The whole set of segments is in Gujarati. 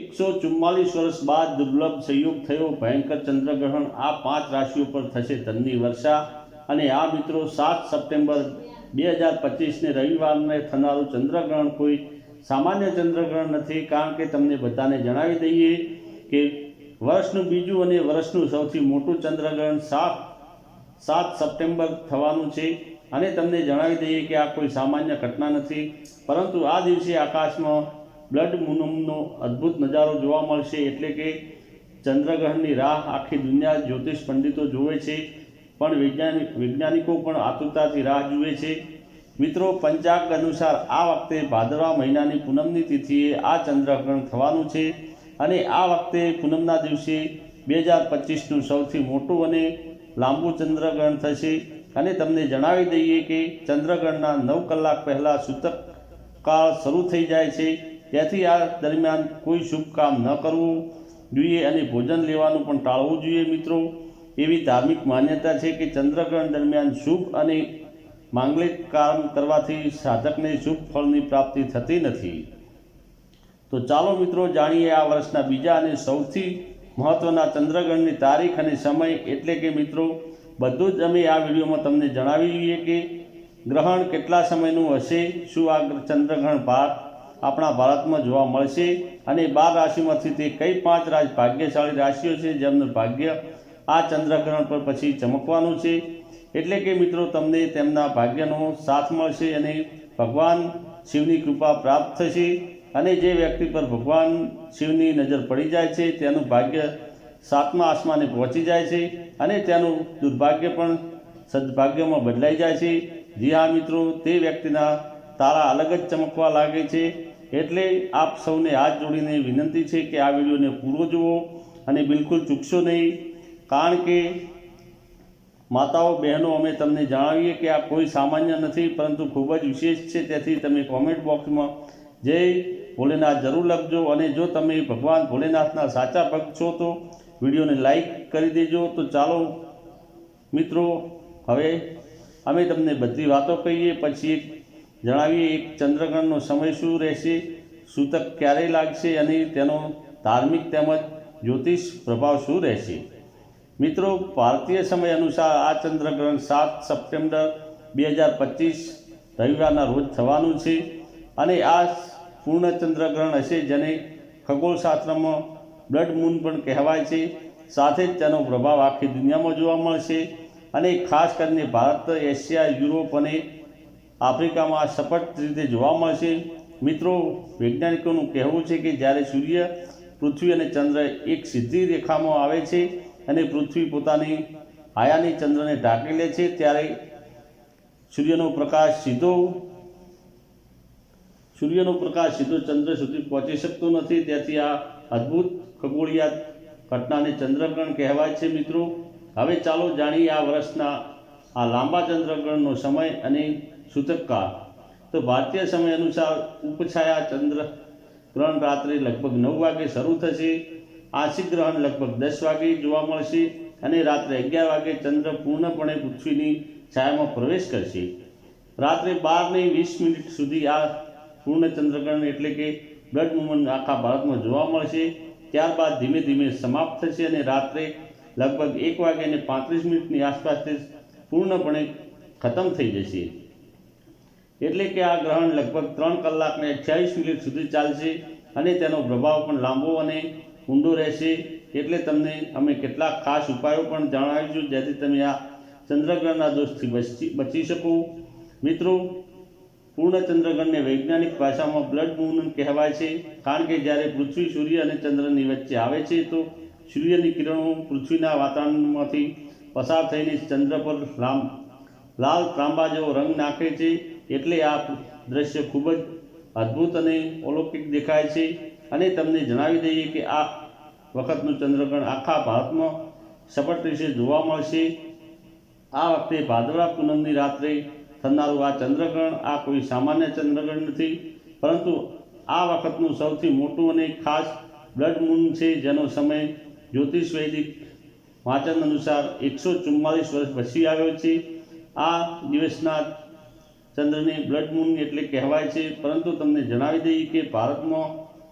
એકસો ચુમ્માલીસ વર્ષ બાદ દુર્લભ સંયોગ થયો. ભયંકર ચંદ્રગ્રહણ આ પાંચ રાશિઓ પર થશે. ધનની વર્ષા અને આ મિત્રો સાત સપ્ટેમ્બર બે હજાર પચીસને રવિવારને થનારું ચંદ્રગ્રહણ કોઈ સામાન્ય ચંદ્રગ્રહણ નથી. કારણ કે તમને બધાને જણાવી દઈએ કે વર્ષનું બીજું અને વર્ષનું સૌથી મોટું ચંદ્રગ્રહણ સાત સાત સપ્ટેમ્બર થવાનું છે. અને તમને જણાવી દઈએ કે આ કોઈ સામાન્ય ઘટના નથી. પરંતુ આ દિવસે આકાશમાં બ્લડ મૂનમનો અદ્ભુત નજારો જોવા મળશે એટલે કે ચંદ્રગ્રહણની રાહ આખી દુનિયા જ્યોતિષ પંડિતો જુએ છે, પણ વૈજ્ઞાનિક, વૈજ્ઞાનિકો પણ આતુરતાથી રાહ જુએ છે. મિત્રો, પંચાગ અનુસાર આ વખતે ભાદરવા મહિનાની પૂનમની તિથિએ આ ચંદ્રગ્રહણ થવાનું છે અને આ વખતે પૂનમના દિવસે બે હજાર પચીસનું સૌથી મોટું અને લાંબુ ચંદ્રગ્રહણ થશે. અને તમને જણાવી દઈએ કે ચંદ્રગ્રહણના નવ કલાક પહેલાં સૂતક કાળ શરૂ થઈ જાય છે. તેથી આ દરમિયાન કોઈ શુભ કામ ન કરવું, જોઈએ અને ભોજન લેવાનું પણ ટાળવું જોઈએ મિત્રો. એવી ધાર્મિક માન્યતા છે કે ચંદ્રગ્રહણ દરમિયાન શુભ અને માંગલિક કામ કરવાથી સાધકને શુભ ફળની પ્રાપ્તિ થતી નથી. તો ચાલો મિત્રો જાણીએ આ વર્ષના બીજા અને સૌથી મહત્ત્વના ચંદ્રગ્રહણની તારીખ અને સમય. એટલે કે મિત્રો, બધું જ અમે આ વિડીયોમાં તમને જણાવી જણાવીએ કે ગ્રહણ કેટલા સમયનું હશે, શું આ ચંદ્રગ્રહણ ભારત આપણા ભારતમાં જોવા મળશે. અને બાર રાશિમાંથી તે કઈ પાંચ રાજ ભાગ્યશાળી રાશિઓ છે, જેમનું ભાગ્ય આ ચંદ્રગ્રહણ પર પછી ચમકવાનું છે. એટલે કે મિત્રો, તમને તેમના ભાગ્યનો સાથ મળશે અને ભગવાન શિવની કૃપા પ્રાપ્ત થશે. અને જે વ્યક્તિ પર ભગવાન શિવની નજર પડી જાય છે, તેનું ભાગ્ય સાતમા આસમાને પહોંચી જાય છે. અને તેનું દુર્ભાગ્ય પણ સદભાગ્યમાં બદલાઈ જાય છે. જી હા, મિત્રો, તે વ્યક્તિના તારા અલગ જ ચમકવા લાગે છે. એટલે આપ સૌને હાથ જોડીને વિનંતી છે કે આ વિડીયોને પૂરો જુઓ અને બિલકુલ ચૂકશો નહીં. કારણ કે માતાઓ, બહેનો, અમે તમને જણાવીએ કે આ કોઈ સામાન્ય નથી, પરંતુ ખૂબ જ વિશેષ છે. તેથી તમે કોમેન્ટ બોક્સમાં જય ભોલેનાથ જરૂર લખજો અને જો તમે ભગવાન ભોલેનાથના સાચા ભક્ત છો તો વિડીયોને લાઈક કરી દેજો. તો ચાલો મિત્રો, હવે અમે તમને બધી વાતો કહીએ, પછી એક જણાવીએ એક ચંદ્રગ્રહણનો સમય શું રહેશે, સૂતક ક્યારે લાગશે અને તેનો ધાર્મિક તેમજ જ્યોતિષ પ્રભાવ શું રહેશે? મિત્રો, ભારતીય સમય અનુસાર આ ચંદ્રગ્રહણ સાત સપ્ટેમ્બર બે હજાર પચીસ રવિવારના રોજ થવાનું છે અને આ પૂર્ણ ચંદ્રગ્રહણ હશે જેને ખગોળશાસ્ત્રમાં બ્લડ મૂન પણ કહેવાય છે. સાથે જ તેનો પ્રભાવ આખી દુનિયામાં જોવા મળશે અને ખાસ કરીને ભારત, એશિયા, યુરોપ અને આફ્રિકામાં સપટ રીતે જોવા મળશે. મિત્રો, વૈજ્ઞાનિકોનું કહેવું છે કે જ્યારે સૂર્ય, પૃથ્વી અને ચંદ્ર એક સીધી રેખામાં આવે છે અને પૃથ્વી પોતાની આયાની ચંદ્રને ઢાંકી લે છે, ત્યારે સૂર્યનો પ્રકાશ સીધો, સૂર્યનો પ્રકાશ સીધો ચંદ્ર સુધી પહોંચી શકતો નથી. તેથી આ અદ્ભુત ખગોળિયાત ઘટનાને ચંદ્રગ્રહણ કહેવાય છે, મિત્રો. હવે ચાલો જાણીએ આ વર્ષના આ લાંબા ચંદ્રગ્રહણનો સમય અને સૂતકકાળ તો ભારતીય સમય અનુસાર ઉપછાયા ચંદ્ર ગ્રહણ રાત્રે લગભગ નવ વાગે શરૂ થશે. આશિક ગ્રહણ લગભગ દસ વાગે જોવા મળશે અને રાત્રે અગિયાર વાગે ચંદ્ર પૂર્ણપણે પૃથ્વીની છાયામાં પ્રવેશ કરશે. રાત્રે બારને વીસ મિનિટ સુધી આ પૂર્ણ ચંદ્રગ્રહણ એટલે કે બ્લડ મુવમેન્ટ આખા ભારતમાં જોવા મળશે. ત્યારબાદ ધીમે ધીમે સમાપ્ત થશે અને રાત્રે લગભગ એક વાગે અને પાંત્રીસ મિનિટની આસપાસ તે પૂર્ણપણે ખતમ થઈ જશે. એટલે કે આ ગ્રહણ લગભગ ત્રણ કલાકને અઠ્યાવીસ મિનિટ સુધી ચાલશે અને તેનો પ્રભાવ પણ લાંબો અને ઊંડો રહેશે. એટલે તમને અમે કેટલાક ખાસ ઉપાયો પણ જણાવીશું, જેથી તમે આ ચંદ્રગ્રહણના દોષથી બચી બચી શકો. મિત્રો, પૂર્ણ ચંદ્રગ્રહણને વૈજ્ઞાનિક ભાષામાં બ્લડ મૂન કહેવાય છે. કારણ કે જ્યારે પૃથ્વી, સૂર્ય અને ચંદ્રની વચ્ચે આવે છે, તો સૂર્યની કિરણો પૃથ્વીના વાતાવરણમાંથી પસાર થઈને ચંદ્ર પર લાલ ત્રાંબા જેવો રંગ નાખે છે. એટલે આ દ્રશ્ય ખૂબ જ અદ્ભુત અને અલૌકિક દેખાય છે. અને તમને જણાવી દઈએ કે આ વખતનું ચંદ્રગ્રહણ આખા ભારતમાં સપટ રીતે જોવા મળશે. આ વખતે ભાદરવા પૂનમની રાત્રે થનારું આ ચંદ્રગ્રહણ આ કોઈ સામાન્ય ચંદ્રગ્રહણ નથી. પરંતુ આ વખતનું સૌથી મોટું અને ખાસ બ્લડ મૂન છે જેનો સમય જ્યોતિષ વૈદિક વાંચન અનુસાર એકસો ચુમ્માલીસ વર્ષ પછી આવ્યો છે. આ દિવસના ચંદ્રને બ્લડ મૂન એટલે કહેવાય છે. પરંતુ તમને જણાવી દઈએ કે ભારતમાં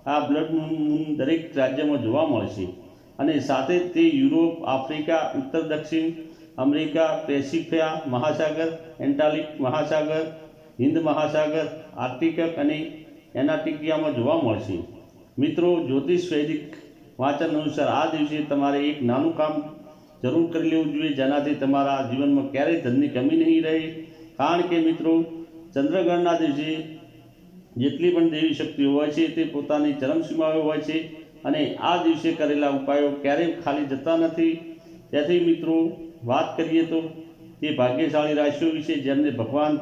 આ બ્લડ મૂન દરેક રાજ્યમાં જોવા મળશે અને સાથે જ તે યુરોપ, આફ્રિકા, ઉત્તર દક્ષિણ, અમેરિકા, પેસિફિયા મહાસાગર, એન્ટાલિક મહાસાગર, હિન્દ મહાસાગર આર્ટિક અને એનાટિકિયામાં જોવા મળશે મિત્રો, જ્યોતિષ વૈદિક વાંચન અનુસાર આ દિવસે તમારે એક નાનું કામ જરૂર કરી લેવું જોઈએ. જેનાથી તમારા જીવનમાં ક્યારેય ધનની કમી નહીં રહે. કારણ કે મિત્રો ચંદ્રગ્રહણના દિવસે જેટલી પણ દેવી શક્તિઓ હોય છે, તે પોતાની ચરમસીમાઓ હોય છે અને આ દિવસે કરેલા ઉપાયો ક્યારેય ખાલી જતા નથી. તેથી મિત્રો, વાત કરીએ તો તે ભાગ્યશાળી રાશિઓ વિશે જેમને ભગવાન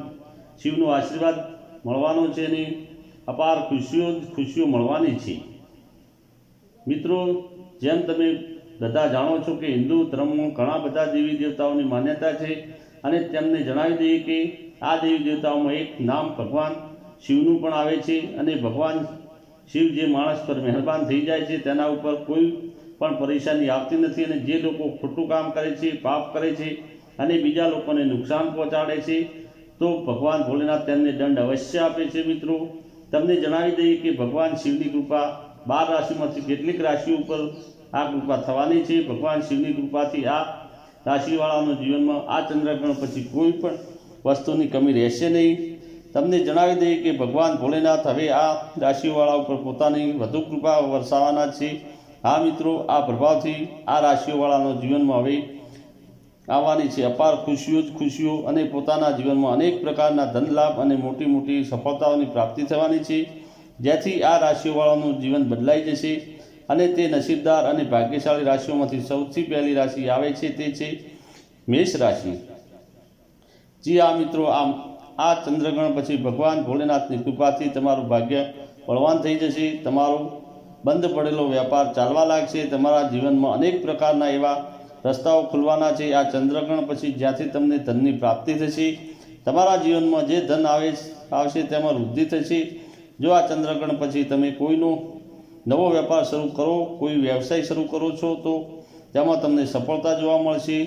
શિવનો આશીર્વાદ મળવાનો છે અને અપાર ખુશીઓ ખુશીઓ મળવાની છે. મિત્રો, જેમ તમે બધા જાણો છો કે હિન્દુ ધર્મમાં ઘણા બધા દેવી દેવતાઓની માન્યતા છે. અને તેમને જણાવી દઈએ કે આ દેવી દેવતાઓમાં એક નામ ભગવાન શિવનું પણ આવે છે અને ભગવાન શિવ જે માણસ પર મહેરબાન થઈ જાય છે, તેના ઉપર કોઈ પણ પરેશાની આવતી નથી અને જે લોકો ખોટું કામ કરે છે, પાપ કરે છે અને બીજા લોકોને નુકસાન પહોંચાડે છે, તો ભગવાન ભોલેનાથ તેમને દંડ અવશ્ય આપે છે મિત્રો. તમને જણાવી દઈએ કે ભગવાન શિવની કૃપા બાર રાશિમાંથી કેટલીક રાશિઓ ઉપર આ કૃપા થવાની છે. ભગવાન શિવની કૃપાથી આ રાશિવાળાનો જીવનમાં આ ચંદ્રગ્રહણ પછી કોઈ પણ વસ્તુની કમી રહેશે નહીં. તમને જણાવી દઈએ કે ભગવાન ભોલેનાથ હવે આ રાશિઓવાળા ઉપર પોતાની વધુ કૃપા વરસાવવાના છે. હા મિત્રો, આ પ્રભાવથી આ રાશિઓવાળાનો જીવનમાં હવે આવવાની છે અપાર ખુશીઓ જ ખુશીઓ અને પોતાના જીવનમાં અનેક પ્રકારના ધન લાભ અને મોટી મોટી સફળતાઓની પ્રાપ્તિ થવાની છે. જેથી આ રાશિઓવાળાનું જીવન બદલાઈ જશે. અને તે નસીબદાર અને ભાગ્યશાળી રાશિઓમાંથી સૌથી પહેલી રાશિ આવે છે તે છે મેષ રાશિ. જી આ મિત્રો, આમ આ ચંદ્રગ્રહણ પછી ભગવાન ભોલેનાથની કૃપાથી તમારું ભાગ્ય બળવાન થઈ જશે. તમારો બંધ પડેલો વ્યાપાર ચાલવા લાગશે. તમારા જીવનમાં અનેક પ્રકારના એવા રસ્તાઓ ખુલવાના છે. આ ચંદ્રગ્રહણ પછી જ્યાંથી તમને ધનની પ્રાપ્તિ થશે, તમારા જીવનમાં જે ધન આવે, આવશે તેમાં વૃદ્ધિ થશે. જો આ ચંદ્રગ્રહણ પછી તમે કોઈનો નવો વેપાર શરૂ કરો, કોઈ વ્યવસાય શરૂ કરો છો, તો તેમાં તમને સફળતા જોવા મળશે.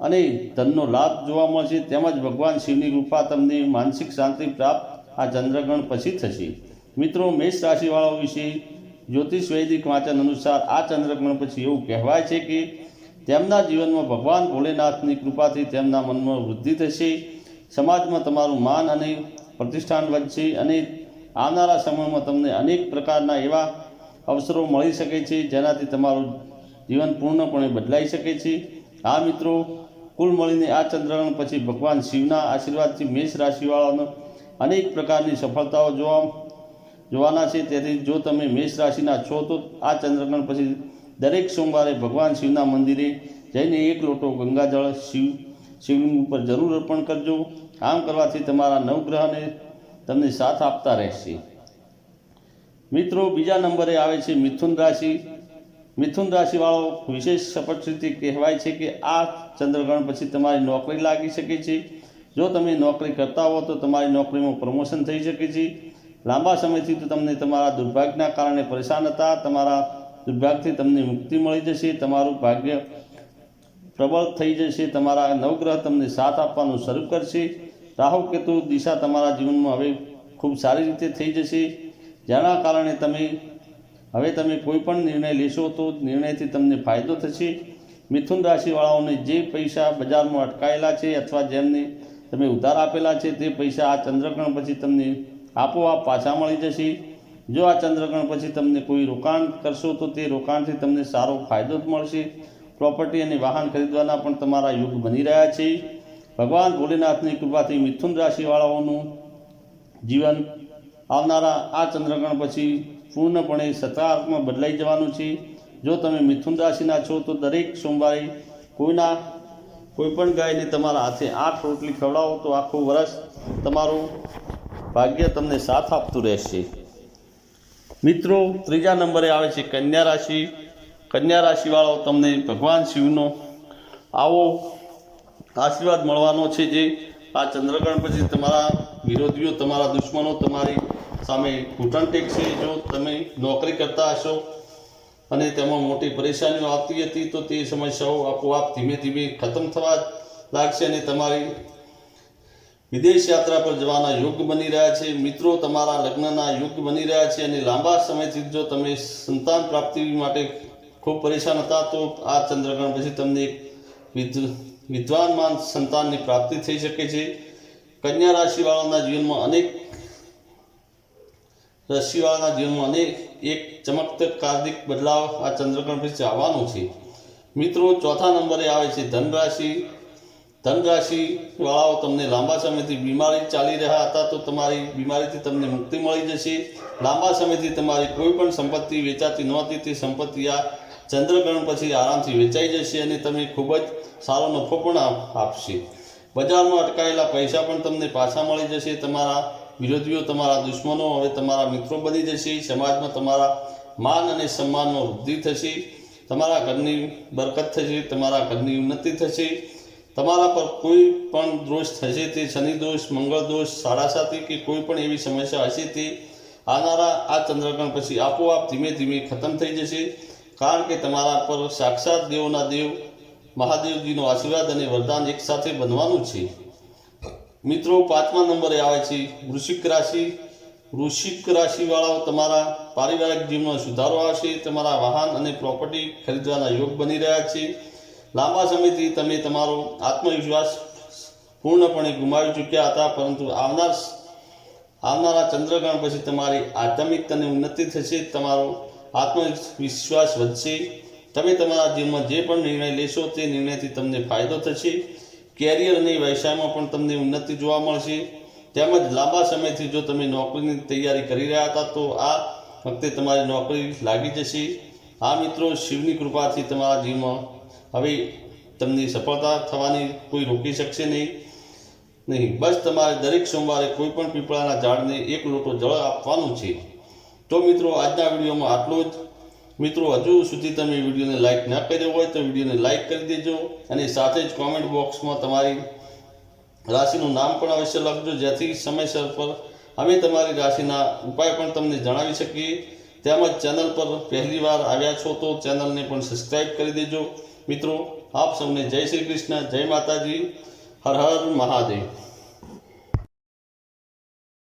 અને ધનનો લાભ જોવા મળશે. તેમજ ભગવાન શિવની કૃપા તમને માનસિક શાંતિ પ્રાપ્ત આ ચંદ્રગ્રહણ પછી થશે. મિત્રો, મેષ રાશિવાળાઓ વિશે જ્યોતિષ વૈદિક વાંચન અનુસાર આ ચંદ્રગ્રહણ પછી એવું કહેવાય છે કે તેમના જીવનમાં ભગવાન ભોલેનાથની કૃપાથી તેમના મનમાં વૃદ્ધિ થશે. સમાજમાં તમારું માન અને પ્રતિષ્ઠાન વધશે અને આવનારા સમયમાં તમને અનેક પ્રકારના એવા અવસરો મળી શકે છે, જેનાથી તમારું જીવન પૂર્ણપણે બદલાઈ શકે છે. આ મિત્રો, કુલ મળીને આ ચંદ્રગ્રહણ પછી ભગવાન શિવના આશીર્વાદથી મેષ રાશિવાળાનો અનેક પ્રકારની સફળતાઓ જોવા જોવાના છે. તેથી જો તમે મેષ રાશિના છો, તો આ ચંદ્રગ્રહણ પછી દરેક સોમવારે ભગવાન શિવના મંદિરે જઈને એક લોટો ગંગાજળ શિવ, શિવલિંગ ઉપર જરૂર અર્પણ કરજો. આમ કરવાથી તમારા નવગ્રહને તમને સાથ આપતા રહેશે. મિત્રો, બીજા નંબરે આવે છે મિથુન રાશિ. મિથુન રાશિવાળો વિશેષ સપટ સ્થિતિ કહેવાય છે કે આ ચંદ્રગ્રહણ પછી તમારી નોકરી લાગી શકે છે. જો તમે નોકરી કરતા હો તો તમારી નોકરીમાં પ્રમોશન થઈ શકે છે. લાંબા સમયથી તો તમને તમારા દુર્ભાગ્યના કારણે પરેશાન હતા. તમારા દુર્ભાગ્યથી તમને મુક્તિ મળી જશે. તમારું ભાગ્ય પ્રબળ થઈ જશે. તમારા નવગ્રહ તમને સાથ આપવાનું શરૂ કરશે. રાહુ કેતુ દિશા તમારા જીવનમાં હવે ખૂબ સારી રીતે થઈ જશે. જેના કારણે તમે, હવે તમે કોઈ પણ નિર્ણય લેશો તો નિર્ણયથી તમને ફાયદો થશે. મિથુન રાશિવાળાઓને જે પૈસા બજારમાં અટકાયેલા છે અથવા જેમને તમે ઉધાર આપેલા છે તે પૈસા આ ચંદ્રગ્રહણ પછી તમને આપોઆપ પાછા મળી જશે. જો આ ચંદ્રગ્રહણ પછી તમને કોઈ રોકાણ કરશો તો તે રોકાણથી તમને સારો ફાયદો મળશે. પ્રોપર્ટી અને વાહન ખરીદવાના પણ તમારા યુગ બની રહ્યા છે. ભગવાન ભોલેનાથની કૃપાથી મિથુન રાશિવાળાઓનું જીવન આવનારા આ ચંદ્રગ્રહણ પછી પૂર્ણપણે સકારાત્મક બદલાઈ જવાનું છે. જો તમે મિથુન રાશિના છો, તો દરેક સોમવારે કોઈના કોઈપણ ગાયને તમારા હાથે આઠ રોટલી ખવડાવો, તો આખું વર્ષ તમારું ભાગ્ય તમને સાથ આપતું રહેશે. મિત્રો, ત્રીજા નંબરે આવે છે કન્યા રાશિ. કન્યા રાશિવાળો તમને ભગવાન શિવનો આવો આશીર્વાદ મળવાનો છે જે આ ચંદ્રગ્રહણ પછી તમારા વિરોધીઓ, તમારા દુશ્મનો, તમારી સામે ઘૂંટણ ટેકશે. જો તમે નોકરી કરતા હશો અને તેમાં મોટી પરેશાનીઓ આવતી હતી, તો તે સમસ્યાઓ આપોઆપ ધીમે ધીમે ખતમ થવા લાગશે અને તમારી વિદેશ યાત્રા પર જવાના યોગ બની રહ્યા છે. મિત્રો, તમારા લગ્નના યોગ બની રહ્યા છે અને લાંબા સમયથી જો તમે સંતાન પ્રાપ્તિ માટે ખૂબ પરેશાન હતા, તો આ ચંદ્રગ્રહણ પછી તમને એક વિદ્વાનમાન સંતાનની પ્રાપ્તિ થઈ શકે છે. કન્યા રાશિવાળાના જીવનમાં અનેક રાશિવાળાના જીવનમાં અનેક, એક ચમકદાર બદલાવ આ ચંદ્રગ્રહણ પછી આવવાનું છે. મિત્રો, ચોથા નંબરે આવે છે ધન રાશિ ધન રાશિ વાળાઓ તમને લાંબા સમયથી બીમારી ચાલી રહ્યા હતા તો તમારી બીમારીથી તમને મુક્તિ મળી જશે. લાંબા સમયથી તમારી કોઈ પણ સંપત્તિ વેચાતી નહોતી, તે સંપત્તિ આ ચંદ્રગ્રહણ પછી આરામથી વેચાઈ જશે અને તમે ખૂબ જ સારો નફો પણ આપ- આપશે. બજારમાં અટકાયેલા પૈસા પણ તમને પાછા મળી જશે. તમારા વિરોધીઓ, તમારા દુશ્મનો હવે તમારા મિત્રો બની જશે. સમાજમાં તમારા માન અને સન્માનમાં વૃદ્ધિ થશે. તમારા ઘરની બરકત થશે. તમારા ઘરની ઉન્નતિ થશે. તમારા પર કોઈ પણ દોષ થશે તે શનિ દોષ, મંગળ દોષ સાડાસાતી કે કોઈ પણ એવી સમસ્યા હશે તે આવનારા આ ચંદ્રગ્રહણ પછી આપોઆપ ધીમે ધીમે ખતમ થઈ જશે. કારણ કે તમારા પર સાક્ષાત દેવોના દેવ, મહાદેવજીનો આશીર્વાદ અને વરદાન એકસાથે બનવાનું છે. મિત્રો, પાંચમા નંબરે આવે છે, વૃશ્ચિક રાશિ. વૃશ્ચિક રાશિવાળાઓ તમારા પારિવારિક જીવનમાં સુધારો આવશે, તમારા વાહન અને પ્રોપર્ટી ખરીદવાના યોગ બની રહ્યા છે. લાંબા સમયથી તમે તમારો આત્મવિશ્વાસ પૂર્ણપણે ગુમાવી ચૂક્યા હતા, પરંતુ આવનાર આવનારા ચંદ્રગ્રહણ પછી તમારી આધ્યાત્મિકતાની ઉન્નતિ થશે, તમારો આત્મવિશ્વાસ વધશે. તમે તમારા જીવનમાં જે પણ નિર્ણય લેશો તે નિર્ણયથી તમને ફાયદો થશે. કેરિયર અને વ્યવસાયમાં પણ તમને ઉન્નતિ જોવા મળશે. તેમજ લાંબા સમયથી જો તમે નોકરીની તૈયારી કરી રહ્યા હતા, તો આ વખતે તમારી નોકરી લાગી જશે. આ મિત્રો, શિવની કૃપાથી તમારા જીવનમાં હવે તમને સફળતા થવાની કોઈ રોકી શકશે નહીં. નહીં, બસ તમારે દરેક સોમવારે કોઈ પણ પીપળાના ઝાડને એક લોટો જળ આપવાનું છે. તો મિત્રો, આજના વિડીયોમાં આટલું જ. મિત્રો, હજુ સુધી તમે વિડીયોને લાઈક ના કર્યો હોય તો વિડીયોને લાઈક કરી દેજો અને સાથે જ કોમેન્ટ બોક્સમાં તમારી રાશિનું નામ પણ અવશ્ય લખજો, જેથી સમયસર પર અમે તમારી રાશિના ઉપાય પણ તમને જણાવી શકીએ. તેમજ ચેનલ પર પહેલી વાર આવ્યા છો તો ચેનલને પણ સબસ્ક્રાઈબ કરી દેજો. મિત્રો, આપ સૌને જય શ્રી કૃષ્ણ, જય માતાજી. હર હર મહાદેવ.